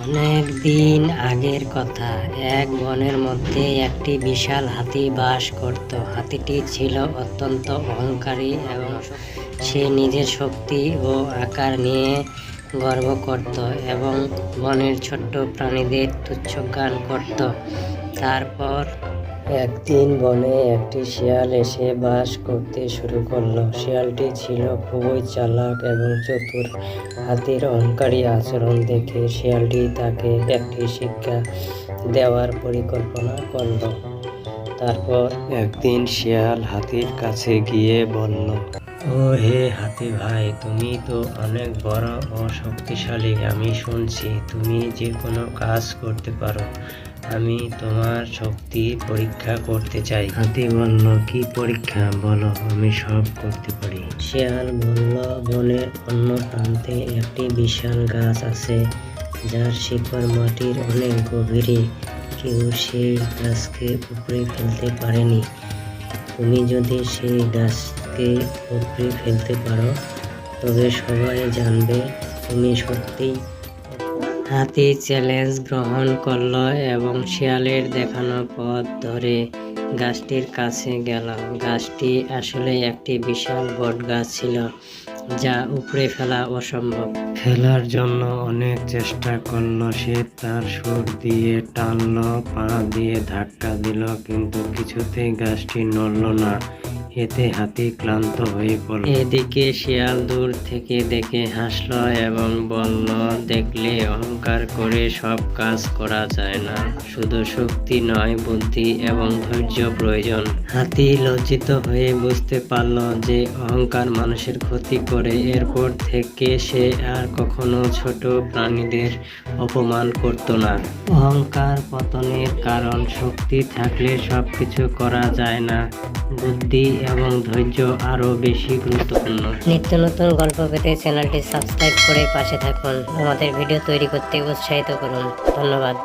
অনেক দিন আগের কথা। এক বনের মধ্যে একটি বিশাল হাতি বাস করত। হাতিটি ছিল অত্যন্ত অহংকারী এবং সে নিজের শক্তি ও আকার নিয়ে গর্ব করত এবং বনের ছোট্ট প্রাণীদের তুচ্ছ গান করত। তারপর একদিন বনে একটি শিয়াল এসে বাস করতে শুরু করল। শিয়ালটি ছিল খুবই চালাক এবং চতুর। হাতির অহংকারী আচরণ দেখে শিয়ালটি তাকে একটি শিক্ষা দেওয়ার পরিকল্পনা করল। তারপর একদিন শিয়াল হাতির কাছে গিয়ে বলল, ও হে হাতি ভাই, তুমি তো অনেক বড় ও শক্তিশালী। আমি শুনছি তুমি যে কোনো কাজ করতে পারো। আমি তোমার শক্তি পরীক্ষা করতে চাই। হাতি বলল কি পরীক্ষা? বলো আমি সব করতে পারি। শিয়াল বলল বনের অন্য প্রান্তে একটি বিশাল গাছ আছে যার শিকড় মাটির অনেক গভীরে। কেউ সেই গাছকে উপরে ফেলতে পারেনি। তুমি যদি সেই গাছকে উপরে ফেলতে পারো তবে সবাই জানবে তুমি সত্যিই হাতি চ্যালেঞ্জ গ্রহণ করল এবং শিয়ালের দেখানো পথ ধরে গাছটির কাছে গেল। গাছটি আসলে একটি বিশাল বট গাছ ছিল, যা উপড়ে ফেলা অসম্ভব। ফেলার জন্য অনেক চেষ্টা করল সে, তার সুর দিয়ে টানল, পা দিয়ে ধাক্কা দিল, কিন্তু কিছুতেই গাছটি নড়ল না। এতে হাতি ক্লান্ত হয়ে পড়ল। এদিকে শিয়াল দূর থেকে দেখে হাসল এবং বলল, দেখলে অহংকার করে সব কাজ করা যায় না। শুধু শক্তি নয়, বুদ্ধি এবং ধৈর্য প্রয়োজন। হাতি লজ্জিত হয়ে বুঝতে পারল যে অহংকার মানুষের ক্ষতি করে। এরপর থেকে সে আর কখনো ছোট প্রাণীদের অপমান করত না। অহংকার পতনের কারণ শক্তি থাকলে সবকিছু করা যায় না। বুদ্ধি এবং ধৈর্য আরও বেশি গুরুত্বপূর্ণ। নিত্য নতুন গল্প পেতে চ্যানেলটি সাবস্ক্রাইব করে পাশে থাকুন। আমাদের ভিডিও তৈরি করতে উৎসাহিত করুন। ধন্যবাদ।